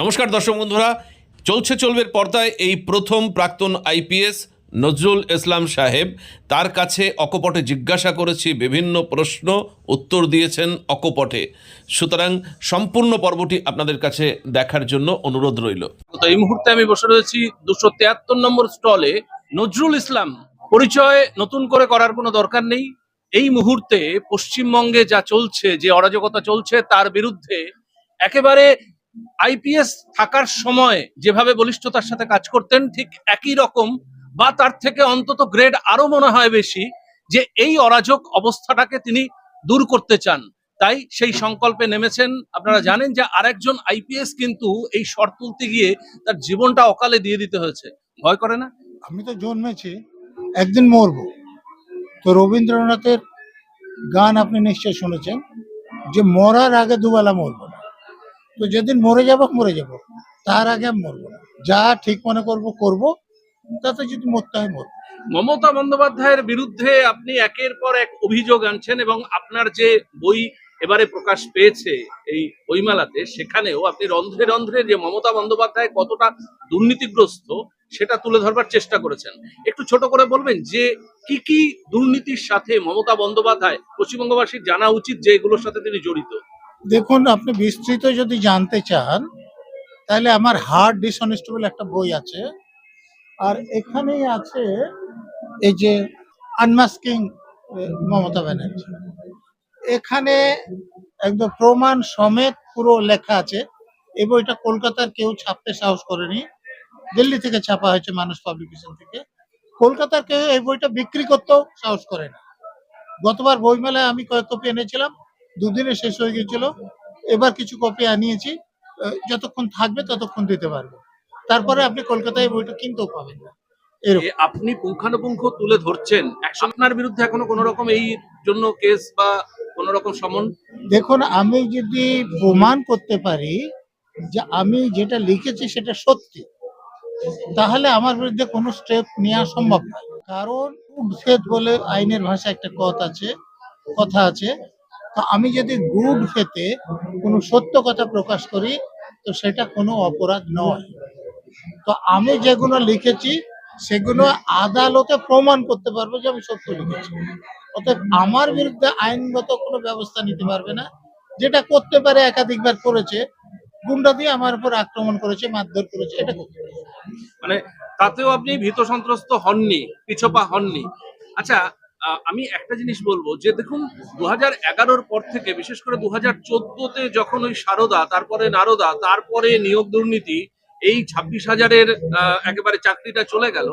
নমস্কার দর্শক বন্ধুরা। চলছে চলবের পর্দায় এই প্রথম প্রাক্তন আইপিএস নজরুল ইসলাম সাহেব। তার কাছে অকপটে জিজ্ঞাসা করেছি, বিভিন্ন প্রশ্ন উত্তর দিয়েছেন অকপটে। সুতরাং সম্পূর্ণ পর্বটি আপনাদের কাছে দেখার জন্য অনুরোধ রইল। তো এই মুহূর্তে আমি বসে রয়েছি দুশো তিয়াত্তর নম্বর স্টলে। নজরুল ইসলাম, পরিচয় নতুন করে করার কোনো দরকার নেই। এই মুহূর্তে পশ্চিমবঙ্গে যা চলছে, যে অরাজকতা চলছে, তার বিরুদ্ধে একেবারে আইপিএস থাকার সময় যেভাবে বলিষ্ঠতার সাথে কাজ করতেন, ঠিক একই রকম বা তার থেকে অন্তত গ্রেড আরও মনে হয় বেশি যে এই অরাজক অবস্থাটাকে তিনি দূর করতে চান। তাই সেই সংকল্পে নেমেছেন। আপনারা জানেন যে আরেকজন আইপিএস কিন্তু এই শর্ত তুলতে গিয়ে তার জীবনটা অকালে দিয়ে দিতে হয়েছে। ভয় করে না? আমি তো জন্মেছি, একদিন মরব। তো রবীন্দ্রনাথের গান আপনি নিশ্চয় শুনেছেন, যে মরার আগে দুবেলা মরবো। তো যেদিন মরে যাব মরে যাব। তার আগে আমি মরবো যা ঠিক মনে করব করব। তাতে যদি মরতে হয়, মরবো। মমতা বন্দ্যোপাধ্যায়ের বিরুদ্ধে আপনি একের পর এক অভিযোগ আনছেন এবং আপনার যে বই এবারে প্রকাশ পেয়েছে এই বইমেলাতে, সেখানেও আপনি রন্ধ্রে রন্ধ্রে যে মমতা বন্দ্যোপাধ্যায় কতটা দুর্নীতিগ্রস্ত, সেটা তুলে ধরবার চেষ্টা করেছেন। একটু ছোট করে বলবেন যে কি কি দুর্নীতির সাথে মমতা বন্দ্যোপাধ্যায় পশ্চিমবঙ্গবাসীর জানা উচিত যে এগুলোর সাথে তিনি জড়িত? দেখুন, আপনি বিস্তৃত যদি জানতে চান, তাহলে আমার হার্ট ডিসঅনেস্টেবল একটা বই আছে। আর এখানেই আছে এই যে আনমাস্কিং মমতা ব্যানার্জি। এখানে একদম প্রমাণ সমেত পুরো লেখা আছে। এই বইটা কলকাতার কেউ ছাপতে সাহস করেনি। দিল্লি থেকে ছাপা হয়েছে মানুষ পাবলিকেশন থেকে। কলকাতার কেউ এই বইটা বিক্রি করতেও সাহস করে না। গতবার বইমেলায় আমি কয়েক কপি এনেছিলাম। দুদিনে শেষ হয়ে গেছিল এবার কিছু কপি আনিয়েছি। যতক্ষণ থাকবে ততক্ষণ দিতে পারব। তারপরে আপনি কলকাতায় বইটা কিনতেও পাবেন না। আপনি পুঙ্খানুপুঙ্খ তুলে ধরছেন। আপনার বিরুদ্ধে এখনও কোনো রকম এই জন্য কেস বা কোন রকম সমন? দেখুন আমি যদি প্রমাণ করতে পারি যে আমি যেটা লিখেছি সেটা সত্যি তাহলে আমার বিরুদ্ধে কোনো স্টেপ নেওয়া সম্ভব নয়। কারণ উদ্ভেদ বলে আইনের ভাষায় একটা কথা আছে কথা আছে। তো আমি যদি গুড ফেতে কোনো সত্য কথা প্রকাশ করি, তো সেটা কোনো অপরাধ নয়। তো আমি যেগুলো লিখেছি, সেগুলো আদালতে প্রমাণ করতে পারব যে আমি সত্য লিখেছি। অতএব আমার বিরুদ্ধে আইনগত কোনো ব্যবস্থা নিতে পারবে না, যেটা করতে পারে, একাধিকবার করেছে, গুন্ডা দিয়ে আমার উপর আক্রমণ করেছে, মারধর করেছে, এটা করতে। মানে তাতেও আপনি ভীত সন্ত্রস্ত হননি, পিছপা হননি। আচ্ছা আমি একটা জিনিস বলব যে দেখুন দু হাজার এগারোর পর থেকে, বিশেষ করে দু হাজার যখন ওই সারদা, তারপরে নারদা, তারপরে নিয়োগ দুর্নীতি, এই ছাব্বিশ হাজারের একেবারে চাকরিটা চলে গেল,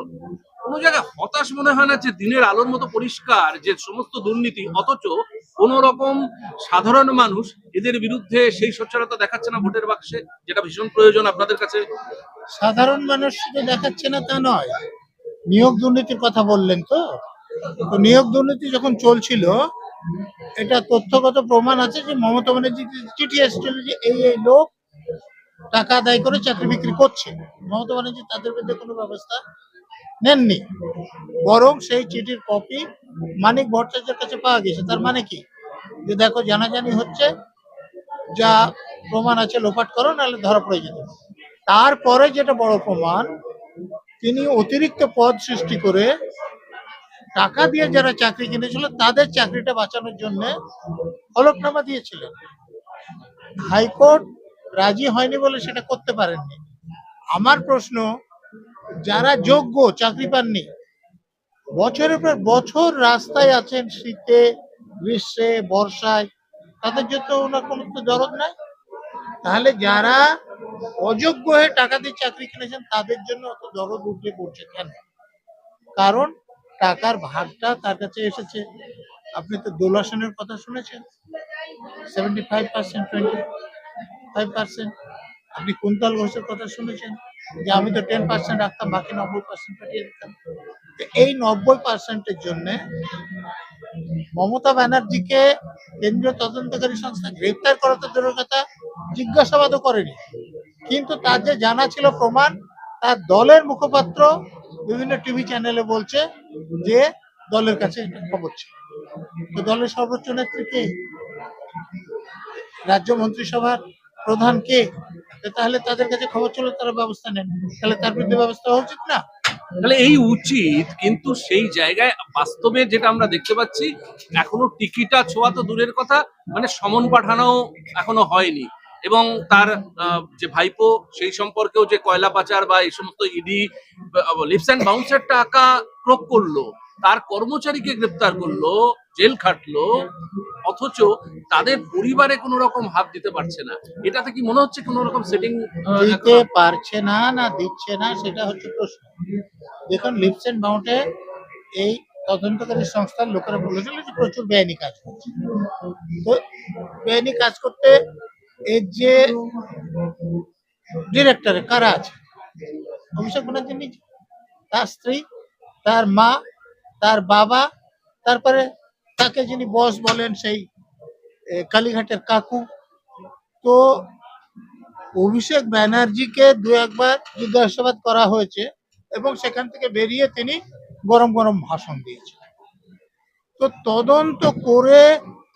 কোনো জায়গায় হতাশ মনে হয় না যে দিনের আলোর মতো পরিষ্কার যে সমস্ত দুর্নীতি, অথচ কোন রকম সাধারণ মানুষ এদের বিরুদ্ধে সেই সোচ্চারতা দেখাচ্ছে না ভোটের বাক্সে, যেটা ভীষণ প্রয়োজন আপনাদের কাছে? সাধারণ মানুষ শুধু দেখাচ্ছে না তা নয়, নিয়োগ দুর্নীতির কথা বললেন তো? তো নিয়োগ দুর্নীতি যখন চলছিল, এটা তথ্যগত প্রমাণ আছে যে মমতা ব্যানার্জি চিঠি এসেছিল যে এই এই লোক টাকা আদায় করে চাকরি বিক্রি করছে। মমতা ব্যানার্জি তাদের বিরুদ্ধে কোনো ব্যবস্থা নেননি। বরং সেই চিঠির কপি মানিক ভট্টাচার্যের কাছে পাওয়া গেছে। তার মানে কি? যে দেখো, জানাজানি হচ্ছে, যা প্রমাণ আছে লোপাট করো, নাহলে ধরা পড়ে যেতে। পারে। তারপরে যেটা বড় প্রমাণ, তিনি অতিরিক্ত পদ সৃষ্টি করে টাকা দিয়ে যারা চাকরি কিনেছিল, তাদের চাকরিটা বাঁচানোর জন্য হলফনামা দিয়েছিলেন। হাইকোর্ট রাজি হয়নি বলে সেটা করতে পারেননি। আমার প্রশ্ন, যারা যোগ্য চাকরি পাননি, বছরের পর বছর রাস্তায় আছেন শীতে, গ্রীষ্মে, বর্ষায়, তাদের জন্য ওনার কোনো তো দরদ নাই? তাহলে যারা অযোগ্য হয়ে টাকা দিয়ে চাকরি কিনেছেন, তাদের জন্য অত দরদ উঠে পড়ছে কেন? কারণ টাকার ভাগটা তার কাছে এসেছে। আপনি তো দোলাসনের কথা শুনেছেন। Seventy five percent twenty five percent আপনি কুন্তল ঘোষের কথা শুনেছেন যে আমি তো টেন পার্সেন্ট রাখতাম, বাকি নব্বই পার্সেন্ট পাঠিয়ে দিতাম। এই নব্বই পার্সেন্টের জন্যে মমতা ব্যানার্জিকে কেন্দ্রীয় তদন্তকারী সংস্থা গ্রেপ্তার করা তো দূরের কথা জিজ্ঞাসাবাদও করেনি। কিন্তু তার যে জানা ছিল প্রমাণ, তার দলের মুখপাত্র বিভিন্ন টিভি চ্যানেলে বলছে যে দলের কাছে খবর ছিল। তো দলের সর্বোচ্চ নেত্রী কে? রাজ্য মন্ত্রিসভার প্রধান কে? তাহলে তাদের কাছে খবর চলে তারা ব্যবস্থা নেন। তাহলে তার বিরুদ্ধে ব্যবস্থা হওয়া উচিত না? তাহলে এই উচিত, কিন্তু সেই জায়গায় বাস্তবে যেটা আমরা দেখতে পাচ্ছি, এখনও টিকিটা ছোঁয়া তো দূরের কথা মানে সমন পাঠানো এখনও হয়নি। এবং তার যে ভাইপো সেই সম্পর্কেও যে কয়লা পাচার বা এই সমস্ত ইডি লিপস অ্যান্ড বাউন্সের টাকা ক্রোক করল তার কর্মচারীকে গ্রেপ্তার করল জেল খাটলো অথচ তাদের পরিবারে কোনো রকম হাত দিতে পারছে না। এটাতে কি মনে হচ্ছে কোনো রকম সেটিং দিতে পারছে না না দিচ্ছে না সেটা হচ্ছে প্রশ্ন। দেখুন লিপস এন্ড বাউন্ডে এই তদন্তকারী সংস্থার লোকেরা বলেছিল যে প্রচুর বেআইনি কাজ করছে। তো বেআইনি কাজ করতে এর যে ডিরেক্টর কারা আছে? অভিষেক ব্যানার্জি নিজে। তার স্ত্রী, তার মা, তার বাবা, তারপরে তাকে যিনি বস বলেন সেই কালীঘাটের কাকু। তো অভিষেক ব্যানার্জিকে দু একবার জিজ্ঞাসাবাদ করা হয়েছে এবং সেখান থেকে বেরিয়ে তিনি গরম গরম ভাষণ দিয়েছেন। তো তদন্ত করে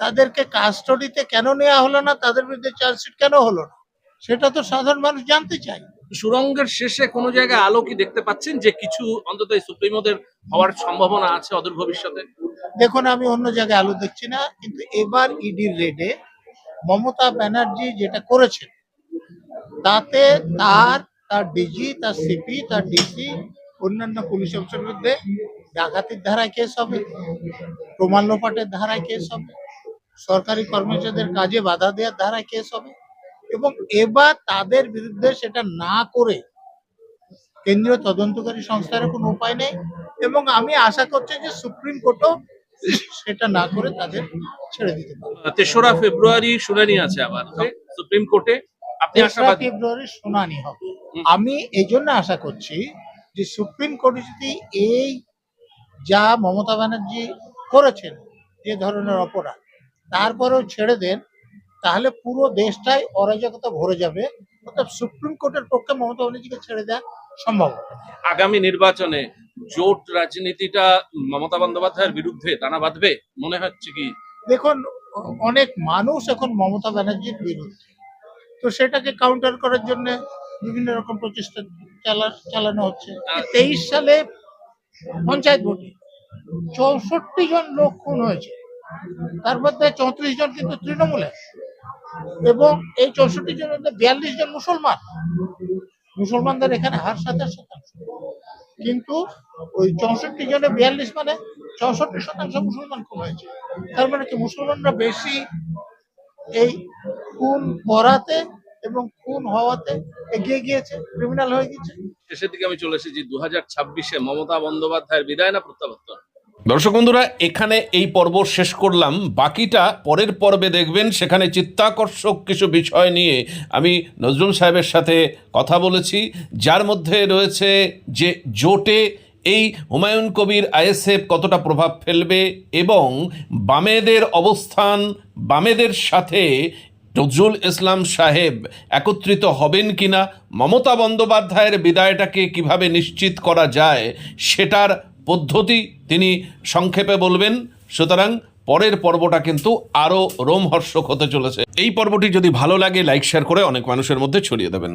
তাদেরকে কাস্টডিতে কেন নেওয়া হলো না? তাদের বিরুদ্ধে চার্জশিট কেন হলো না? সেটা তো সাধারণ মানুষ জানতে চায়। সুরঙ্গের শেষে কোনো জায়গায় আলো কি দেখতে পাচ্ছেন যে কিছু অন্তত সুপ্রিমোদের হওয়ার সম্ভাবনা আছে অদূর ভবিষ্যতে? দেখুন আমি অন্য জায়গায় আলো দেখছি না কিন্তু এবার ইডির রেডে মমতা ব্যানার্জি যেটা করেছেন তাতে তার তার ডিজি তার সিপি তার ডিসি অন্যান্য পুলিশ অফিসার বিরুদ্ধে ডাকাতির ধারায় কেস হবে প্রমাণ লোপাটের ধারায় কেস হবে। সরকারি কর্মচারীদের কাজে বাধা দেওয়ার ধারায় কেস হবে। এবং এবার তাদের বিরুদ্ধে সেটা না করে কেন্দ্রীয় তদন্তকারী সংস্থার কোনো উপায় নেই। এবং আমি আশা করছি যে সুপ্রিম কোর্টও সেটা না করে তাদের ছেড়ে দিতে পারে তেসরা ফেব্রুয়ারি শুনানি আছে আবার সুপ্রিম কোর্টে। আপনি তেসরা ফেব্রুয়ারি শুনানি হবে। আমি এই জন্য আশা করছি যে সুপ্রিম কোর্ট যদি এই যা মমতা ব্যানার্জি করেছেন যে ধরনের অপরাধ তারপরেও ছেড়ে দেন তাহলে পুরো দেশটাই অরাজকতা ভরে যাবে। অর্থাৎ সুপ্রিম কোর্টের পক্ষে মমতা ব্যানার্জিকে ছেড়ে দেওয়া সম্ভব আগামী নির্বাচনে জোট রাজনীতিটা মমতা বন্দ্যোপাধ্যায়ের বিরুদ্ধে টানা বাঁধবে মনে হচ্ছে কি? দেখুন অনেক মানুষ এখন মমতা ব্যানার্জির বিরুদ্ধে। তো সেটাকে কাউন্টার করার জন্য বিভিন্ন রকম প্রচেষ্টা চালা চালানো হচ্ছে। তেইশ সালে পঞ্চায়েত ভোটে চৌষট্টি জন লোক খুন হয়েছে। তার মধ্যে চৌত্রিশ জন কিন্তু তৃণমূলের। এবং এই চৌষট্টি জনের মধ্যে বিয়াল্লিশ জন মুসলমান। মুসলমানদের এখানে হার সাতাশ শতাংশ। কিন্তু ওই চৌষট্টি জনে বিয়াল্লিশ মানে চৌষট্টি শতাংশ মুসলমান খুন হয়েছে। তার মানে কি মুসলমানরা বেশি এই খুন করাতে এবং খুন হওয়াতে এগিয়ে গিয়েছে ক্রিমিনাল হয়ে গিয়েছে। শেষের দিকে আমি চলে এসেছি। দু হাজার ছাব্বিশে মমতা বন্দ্যোপাধ্যায়ের বিদায় না প্রত্যাবর্তন? দর্শক বন্ধুরা, এখানে এই পর্ব শেষ করলাম। বাকিটা পরের পর্বে দেখবেন। সেখানে চিত্তাকর্ষক কিছু বিষয় নিয়ে আমি নজরুল সাহেবের সাথে কথা বলেছি। যার মধ্যে রয়েছে যে জোটে এই হুমায়ুন কবির আইএসএফ কতটা প্রভাব ফেলবে এবং বামেদের অবস্থান, বামেদের সাথে নজরুল ইসলাম সাহেব একত্রিত হবেন কিনা, মমতা বন্দ্যোপাধ্যায়ের বিদায়টাকে কীভাবে নিশ্চিত করা যায়, সেটার পদ্ধতি তিনি সংক্ষেপে বলবেন, সুতরাং পরের পর্বটা কিন্তু আরও রোমহর্ষক হতে চলেছে। এই পর্বটি যদি ভালো লাগে, লাইক, শেয়ার করে অনেক মানুষের মধ্যে ছড়িয়ে দেবেন।